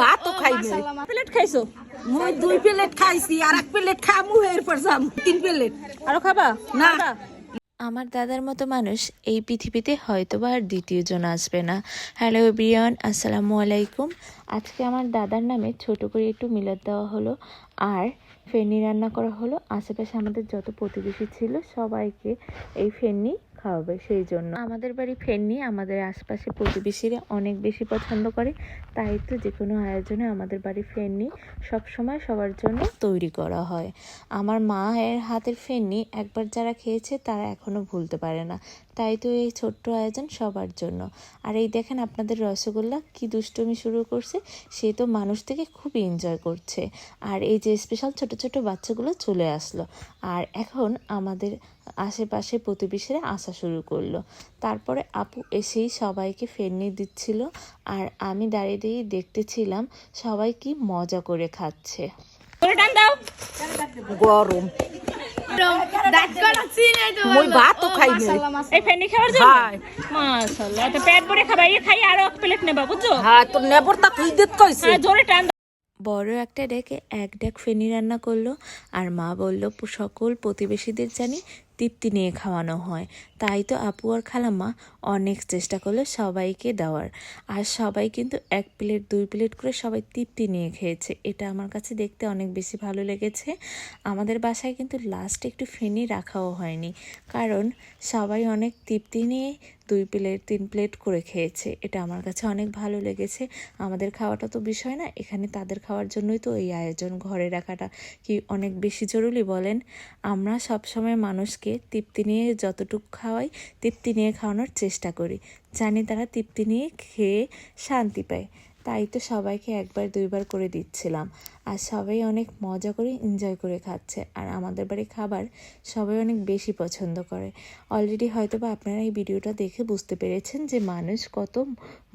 ভাতও খাই প্লেট খাইছো? মই দুই প্লেট খাইছি আর এক প্লেট খামু এরপর যাম। তিন প্লেট। আরও খাবা? না। আমার দাদার মতো মানুষ এই পৃথিবীতে হয়তোবা আর দ্বিতীয় জন আসবে না। হ্যালো এভরিওয়ান আসসালামু আলাইকুম। আজকে আমার দাদার নামে ছোট করে একটু মিলাদ দেওয়া হলো আর ফেনি রান্না করা হলো। আশেপাশে আমাদের যত প্রতিবেশী ছিল সবাইকে এই ফেন্নি খাওয়াবে, সেই জন্য। আমাদের বাড়ি ফেন্নি আমাদের আশপাশে প্রতিবেশীরা অনেক বেশি পছন্দ করে। তাই তো যে কোনো আয়োজনে আমাদের বাড়ি ফেন্নি সবসময় সবার জন্য তৈরি করা হয়। আমার মায়ের হাতের ফেন্নি একবার যারা খেয়েছে তারা এখনও ভুলতে পারে না। তাই তো এই ছোট্ট আয়োজন সবার জন্য। আর এই দেখেন আপনাদের রসগোল্লা কি দুষ্টুমি শুরু করছে, সে তো মানুষ থেকে খুবই এনজয় করছে। আর এই যে স্পেশাল ছোট ছোট বাচ্চাগুলো চলে আসলো। আর এখন আমাদের আশেপাশে প্রতিবেশীরা আসা শুরু করল। তারপরে আপু এসেই সবাইকে ফেরনি দিচ্ছিল আর আমি দাঁড়িয়ে দাঁড়িয়ে দেখতেছিলাম সবাই কি মজা করে খাচ্ছে। করে টান দাও। গরম। মই ভাতও খাই এই ফেনি খাওয়ার জন্য? হ্যাঁ মাশাআল্লাহ তো পেট ভরে খাবা এই খাই আরও এক প্লেট নেবা বুঝছ? হ্যাঁ তো নেবর তা তুই দিত কইছে। হ্যাঁ জোরে টান বড় একটা ডেকে এক ডেক ফেনি রান্না করল আর মা বলল সকল প্রতিবেশীদের জানি তৃপ্তি নিয়ে খাওয়ানো হয়। তাই তো আপু আর খালাম্মা অনেক চেষ্টা করল সবাইকে দেওয়ার। আর সবাই কিন্তু এক প্লেট, দুই প্লেট করে সবাই তৃপ্তি নিয়ে খেয়েছে। এটা আমার কাছে দেখতে অনেক বেশি ভালো লেগেছে। আমাদের বাসায় কিন্তু লাস্ট একটু ফেনি রাখাও হয়নি। কারণ সবাই অনেক তৃপ্তি নিয়ে দুই প্লেট, তিন প্লেট করে খেয়েছে। এটা আমার কাছে অনেক ভালো লেগেছে। আমাদের খাওয়াটা তো বিষয় না, এখানে তাদের খাওয়ার জন্যই তো এই আয়োজন, ঘরে রাখাটা কি অনেক বেশি জরুরি বলেন? আমরা সবসময় মানুষকে তৃপ্তি নিয়ে যতটুকু খাওয়াই, তৃপ্তি নিয়ে খাওয়ানোর চেষ্টা করি। জানি তারা তৃপ্তি নিয়ে খেয়ে শান্তি পায়। তাই তো সবাইকে একবার দুইবার করে দিচ্ছিলাম। আর সবাই অনেক মজা করে এনজয় করে খাচ্ছে। আর আমাদের বাড়ির খাবার সবাই অনেক বেশি পছন্দ করে। অলরেডি হয়তো বা আপনারা এই ভিডিওটা দেখে বুঝতে পেরেছেন যে মানুষ কত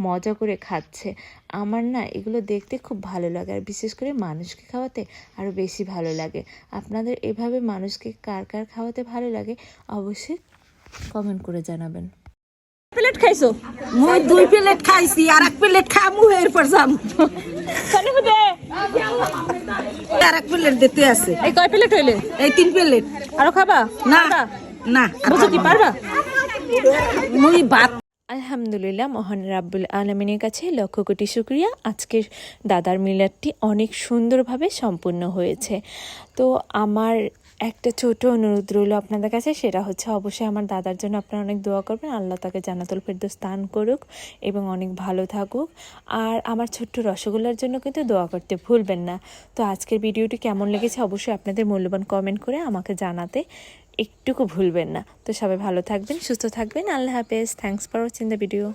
মজা করে খাচ্ছে। আমার না এগুলো দেখতে খুব ভালো লাগে। আর বিশেষ করে মানুষকে খাওয়াতে আরও বেশি ভালো লাগে। আপনাদের এভাবে মানুষকে কার কার খাওয়াতে ভালো লাগে অবশ্যই কমেন্ট করে জানাবেন। খাইছো? মই দুই প্লেট খাইছি আর এক প্লেট খামু এরপর যাম। আর এক প্লেট দিতে আছে। এই কয় প্লেট হইলে? এই তিন প্লেট। আরও খাবা? না খাবা? না বুঝো কি পারবা? মই ভাত আলহামদুলিল্লাহ মহান রাব্বুল আলমিনের কাছে লক্ষ কোটি শুক্রিয়া। আজকের দাদার মিলাদটি অনেক সুন্দরভাবে সম্পূর্ণ হয়েছে। তো আমার একটা ছোট অনুরোধ রইল আপনাদের কাছে, সেটা হচ্ছে অবশ্যই আমার দাদার জন্য আপনারা অনেক দোয়া করবেন। আল্লাহ তাকে জানাতুল ফেরদৌস দান করুক এবং অনেক ভালো থাকুক। আর আমার ছোট্ট রসগোল্লার জন্য কিন্তু দোয়া করতে ভুলবেন না। তো আজকের ভিডিওটি কেমন লেগেছে অবশ্যই আপনাদের মূল্যবান কমেন্ট করে আমাকে জানাতে একটুকু ভুলবেন না। তো সবাই ভালো থাকবেন, সুস্থ থাকবেন। আল্লাহ হাফেজ। Thanks for watching the video